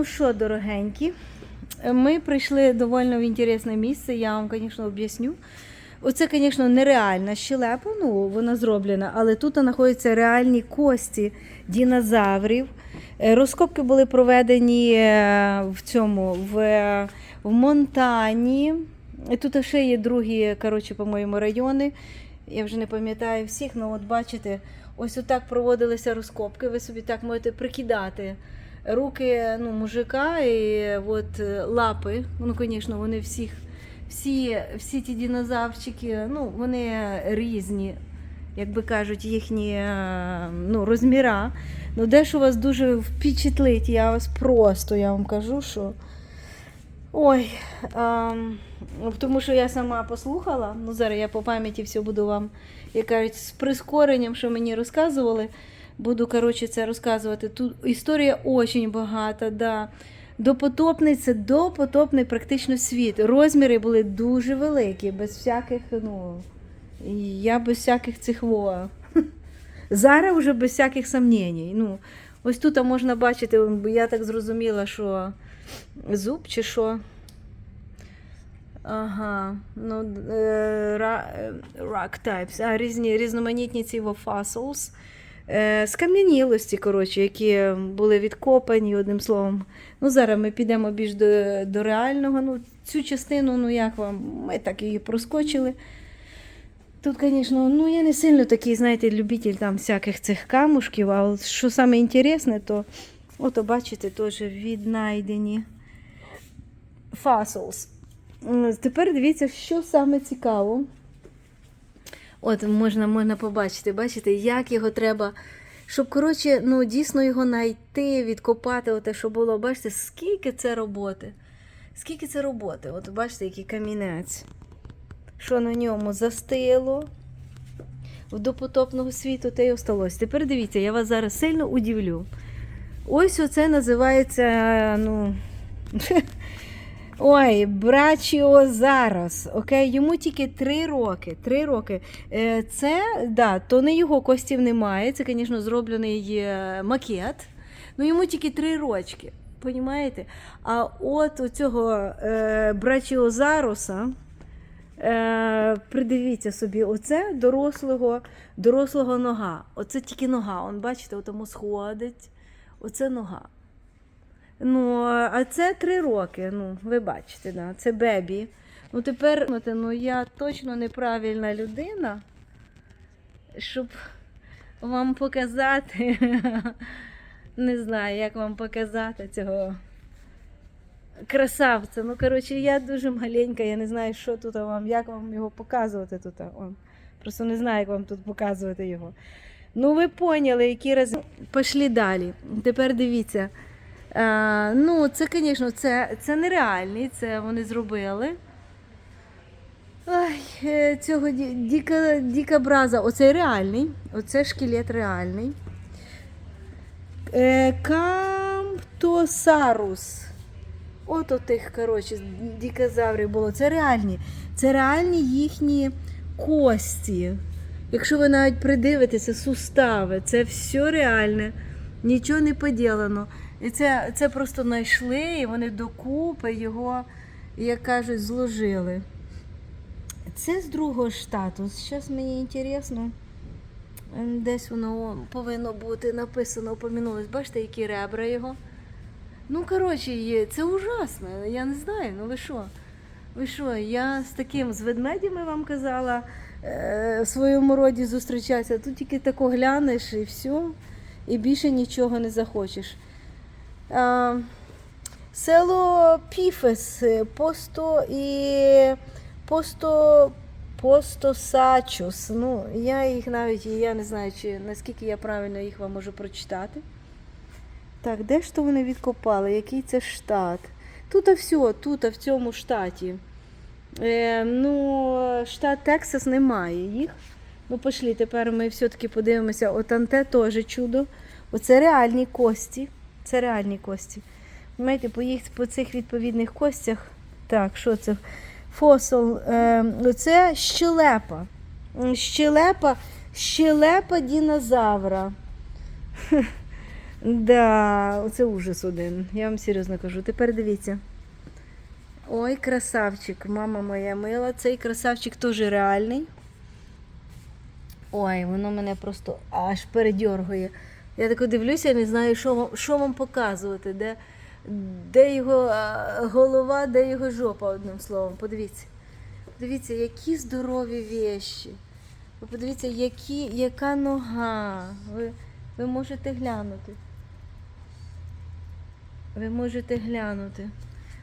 Ну що, дорогенькі, ми прийшли доволі в інтересне місце, я вам, звісно, об'ясню. Оце, звісно, нереальна щелепа, ну, вона зроблена, але тут знаходяться реальні кості динозаврів. Е, Розкопки були проведені е, в цьому, в, в Монтані. Тут ще є другі, коротше, по-моєму, райони. Я вже не пам'ятаю всіх, але от бачите, ось отак проводилися розкопки. Ви собі так можете прикидати руки ну, мужика і от, е, лапи. Ну, звісно, вони всіх, всі, всі ті динозаврчики, ну, вони різні, як би кажуть, їхні е, ну, розміра. Ну, дещо вас дуже впечатлить, я вас просто я вам кажу, що. Ой, ем, тому що я сама послухала, ну зараз я по пам'яті все буду вам, як кажуть, з прискоренням, що мені розказували, буду коротше, це розказувати. Тут історія дуже багата. Да. Допотопний це допотопний практично світ. Розміри були дуже великі, без всяких, ну, я без всяких цих во. Зараз вже без всяких сомнень. Ну, ось тут можна бачити, я так зрозуміла, що зуб чи що. Ага, ну, е, е, rock types, а, різні, різноманітні ці. Е, скам'янілості, коротше, які були відкопані, одним словом. Ну, зараз ми підемо більш до, до реального. Ну, цю частину, ну як вам, ми так її проскочили. Тут, звісно, ну я не сильно такий, знаєте, любитель там всяких цих камушків, а що саме інтересне, то ото бачите, теж віднайдені. М, Тепер дивіться, що саме цікаво. От можна, можна побачити, бачите, як його треба, щоб, коротше, ну, дійсно його знайти, відкопати, оте, що було. Бачите, скільки це роботи. Скільки це роботи? От бачите, який камінець. Що на ньому застило в допотопного світу, те й осталось. Тепер дивіться, я вас зараз сильно удивлю. Ось оце називається, ну. Ой, брачіо зараз. Окей, йому тільки три роки. Три роки. Е, Це, да, то не його костів немає. Це, звісно, зроблений е, макет. Ну йому тільки три рочки. Понімаєте? А от у цього е, брачіозаруса, е, придивіться собі, оце дорослого, дорослого нога. Оце тільки нога. Он, бачите, тому сходить. Оце нога. Ну, а це три роки. Ну, ви бачите, да, це бебі. Ну, тепер ну, я точно неправильна людина, щоб вам показати. Не знаю, як вам показати цього красавця. Ну, коротше, я дуже маленька, я не знаю, що тут вам, як вам його показувати тут. Он. Просто не знаю, як вам тут показувати його. Ну, ви поняли, які рази. Пішли далі. Тепер дивіться. Е, ну, це, звісно, це, це нереальний, це вони зробили. Ой, е, цього ді- діка, дікобраза, оцей реальний, оце шкелет реальний. Е, Камптосарус. От отих, коротше, дікозаврів було. Це реальні. Це реальні їхні кості. Якщо ви навіть придивитеся, сустави, це все реальне, нічого не поділено. І це, це просто знайшли, і вони докупи його, як кажуть, зложили. Це з другого штату. Зараз мені цікаво. Десь воно повинно бути написано, упомянулось. Бачите, які ребра його. Ну, коротше, це ужасно. Я не знаю, ну ви що? Ви що, я з таким з ведмедями вам казала е, в своєму роді зустрічатися. Тут тільки тако глянеш і все, і більше нічого не захочеш. А, село Піфес, посто і посто, Постосачус. Ну, я їх навіть я не знаю, чи наскільки я правильно їх вам можу прочитати. Так, де ж то вони відкопали? Який це штат? Тут все, тут в цьому штаті. Е, ну, штат Тексас немає їх. Ну, пошлі, тепер ми все-таки подивимося. От анте теж чудо. Оце реальні кості. Це реальні кості. Знаєте, по, їх, по цих відповідних костях. Так, що це? Фосил. Е, оце щелепа. Щелепа, щелепа динозавра. Да, це ужас один. Я вам серйозно кажу. Тепер дивіться. Ой, красавчик, мама моя мила. Цей красавчик теж реальний. Ой, воно мене просто аж передьоргує. Я тако дивлюся, не знаю, що вам, що вам показувати, де, де його голова, де його жопа, одним словом. Подивіться. Подивіться, які здорові віші. Ви подивіться, які, яка нога. Ви, ви можете глянути. Ви можете глянути.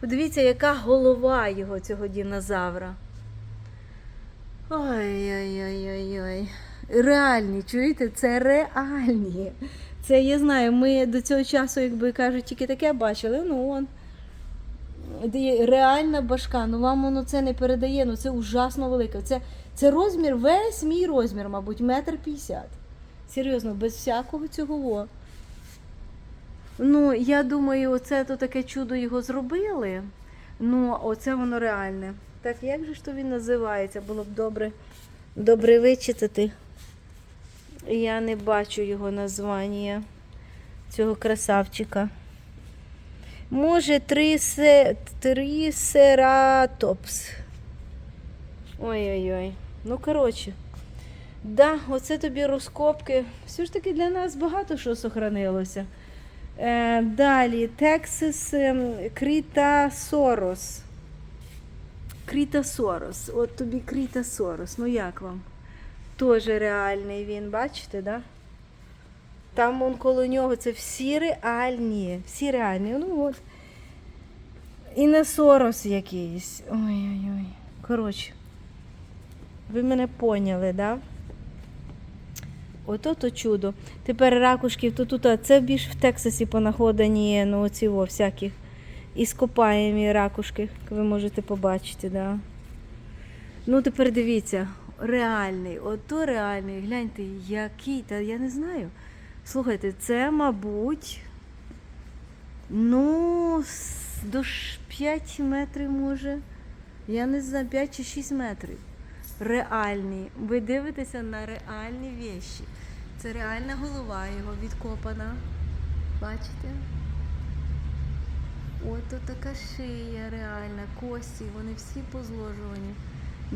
Подивіться, яка голова його цього динозавра. Ой-ой-ой-ой-ой. Реальні, чуєте? Це реальні. Це я знаю, ми до цього часу, якби кажуть, тільки таке бачили. Ну он. Реальна башка, ну вам воно це не передає, ну це ужасно велике. Це, це розмір, весь мій розмір, мабуть, метр п'ятдесят. Серйозно, без всякого цього. Ну, я думаю, оце то таке чудо його зробили. Ну, оце воно реальне. Так як же ж то він називається? Було б добре, добре вичитати. Я не бачу його названня цього красавчика. Може, трисе, трисератопс. Ой-ой-ой. Ну, коротше. Да, оце тобі розкопки. Все ж таки для нас багато що сохранилося. Е, далі, Тексас ем, Крітасорос. Крітасорос. От тобі Крітасорос. Ну як вам? Теж реальний він, бачите, да? Там он коло нього це всі реальні. Всі реальні. Ну от. І не Сорос якийсь. Ой-ой-ой. Коротше. Ви мене поняли, да? Ото то чудо. Тепер ракушків то тут, а це більш в Тексасі понаходені, ну оці во, всякі іскопаємі ракушки, як ви можете побачити, да. Ну тепер дивіться, реальний, ото реальний, гляньте, який, та я не знаю. Слухайте, це, мабуть, ну, до 5 метрів може. Я не знаю, 5 чи 6 метрів. Реальні. Ви дивитеся на реальні віші. Це реальна голова його відкопана. Бачите? Ото така шия реальна, кості, вони всі позложувані.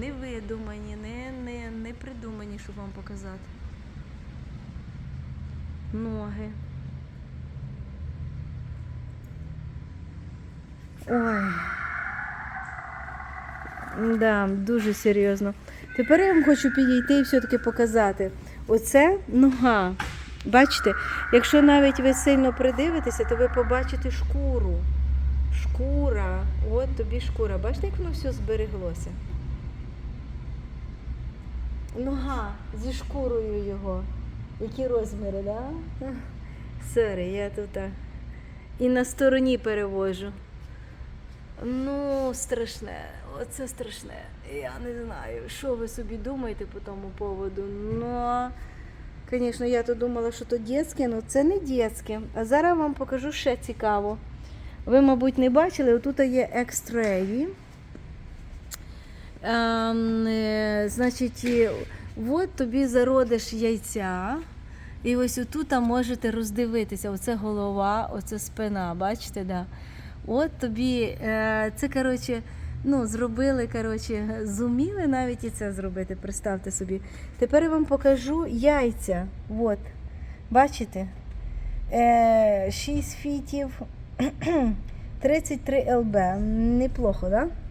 Не видумані, не, не, не придумані, щоб вам показати. Ноги. Ой. Да, дуже серйозно. Тепер я вам хочу підійти і все-таки показати. Оце нога. Бачите, якщо навіть ви сильно придивитеся, то ви побачите шкуру. Шкура. От тобі шкура. Бачите, як воно все збереглося? Нога зі шкурою його. Які розміри, да? Сорі, я тут а, і на стороні перевожу. Ну, страшне, оце страшне. Я не знаю, що ви собі думаєте по тому поводу. Ну, звісно, я то думала, що то дітське, але це не дітське. А зараз вам покажу ще цікаво. Ви, мабуть, не бачили, отут є екстреї. Е, значить, от тобі зародиш яйця. І ось отут можете роздивитися. Оце голова, оце спина. Бачите, да? От тобі е, це коротше, ну, зробили, коротше, зуміли навіть і це зробити, представте собі. Тепер я вам покажу яйця. От. Бачите? Е, 6 фітів 33 ЛБ. Неплохо, так? Да?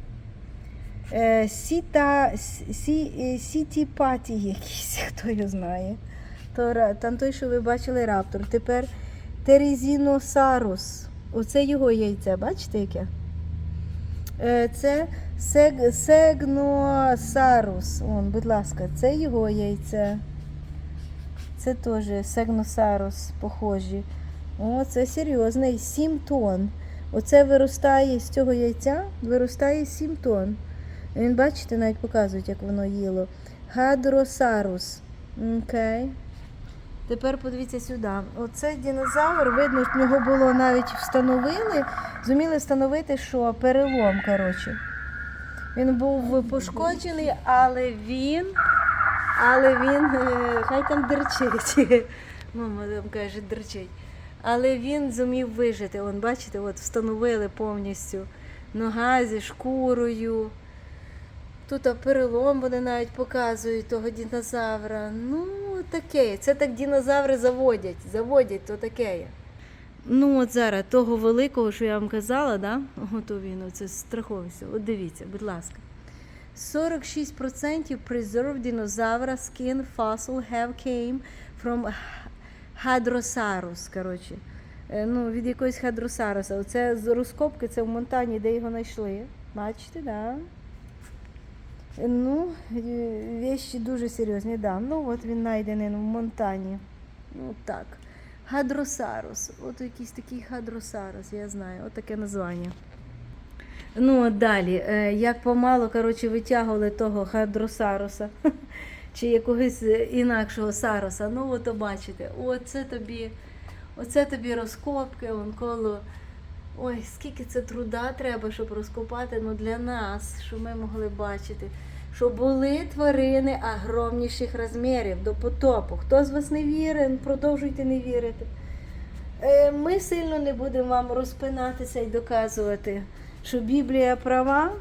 Е, Сіта, сі, е, сіті паті якісь, хто його знає. То, там той, що ви бачили раптор. Тепер Терезіносарус. Оце його яйце, бачите яке? Е, Це сег, сегносарус. Вон, будь ласка, це його яйце. Це теж сегносарус, похожі. О, це серйозний, 7 тонн. Оце виростає з цього яйця, виростає 7 тонн. Він, бачите, навіть показують, як воно їло. Гадросарус. Окей. Тепер подивіться сюди. Оцей динозавр, видно, в нього було навіть встановили, зуміли встановити, що перелом, коротше. Він був пошкоджений, але він, але він, е, хай там дерчить. Мама там каже, дерчить. Але він зумів вижити. Вон, бачите, от встановили повністю нога зі шкурою. Тут перелом вони навіть показують того динозавра. Ну, таке. Це так динозаври заводять. Заводять то таке. Ну, от зараз того великого, що я вам казала, да? Він, оце страховище. От дивіться, будь ласка. 46% preserved dinosaur skin fossil have came from Hadrosaurus, коротше. Е, Ну, від якогось Хадросаруса. Оце з розкопки, це в Монтані, де його знайшли. Бачите, да? Ну, е, вещі дуже серйозні, да. Ну, от він знайдений в Монтані. Ну, так. Хадросарус. От якийсь такий хадросарус, я знаю, от таке названня. Ну, от далі, е, як помало, коротше, витягували того хадросаруса чи якогось е, інакшого саруса. Ну, от бачите, оце тобі, оце тобі розкопки, он коло. Ой, скільки це труда треба, щоб розкопати ну, для нас, щоб ми могли бачити, що були тварини огромніших розмірів до потопу. Хто з вас не вірить, продовжуйте не вірити. Е, Ми сильно не будемо вам розпинатися і доказувати, що Біблія права,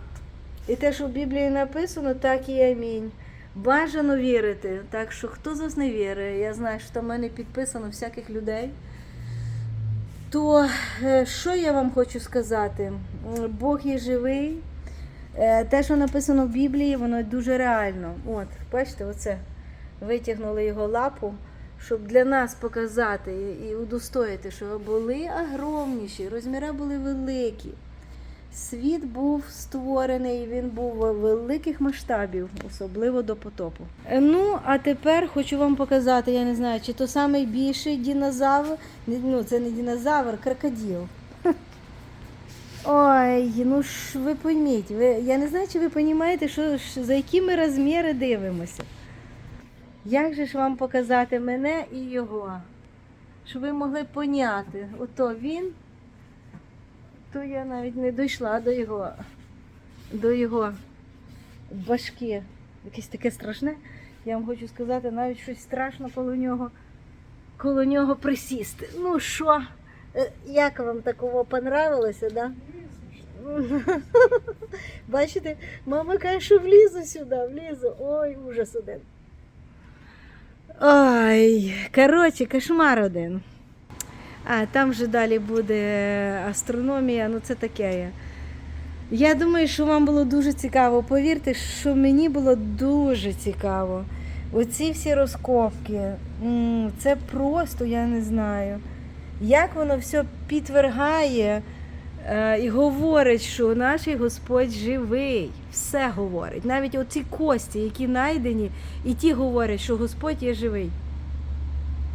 і те, що в Біблії написано, так і амінь. Бажано вірити. Так що хто з вас не вірить, я знаю, що в мене підписано всяких людей. То е, що я вам хочу сказати? Бог є живий. Е, Те, що написано в Біблії, воно дуже реально. От, бачите, оце витягнули його лапу, щоб для нас показати і- удостоїти, що були огромніші, розміри були великі. Світ був створений, він був великих масштабів, особливо до потопу. Е, Ну, а тепер хочу вам показати, я не знаю, чи то найбільший динозавр, ну це не динозавр, крокодил. Ой, ну ж ви пойміть, ви, я не знаю, чи ви розумієте, що, за які ми розміри дивимося. Як же ж вам показати мене і його? Щоб ви могли поняти, ото він, то я навіть не дійшла до його, до його башки. Якесь таке страшне. Я вам хочу сказати, навіть щось страшно коло нього, коло нього присісти. Ну що, е, як вам такого понравилося, да? Бачите, мама каже, що влізу сюди, влізу. Ой, ужас один. Ой, коротше, кошмар один. А, там вже далі буде астрономія, ну це таке. Я думаю, що вам було дуже цікаво. Повірте, що мені було дуже цікаво. Оці всі розкопки, це просто, я не знаю. Як воно все підтвергає і говорить, що наш Господь живий. Все говорить. Навіть оці кості, які знайдені, і ті говорять, що Господь є живий.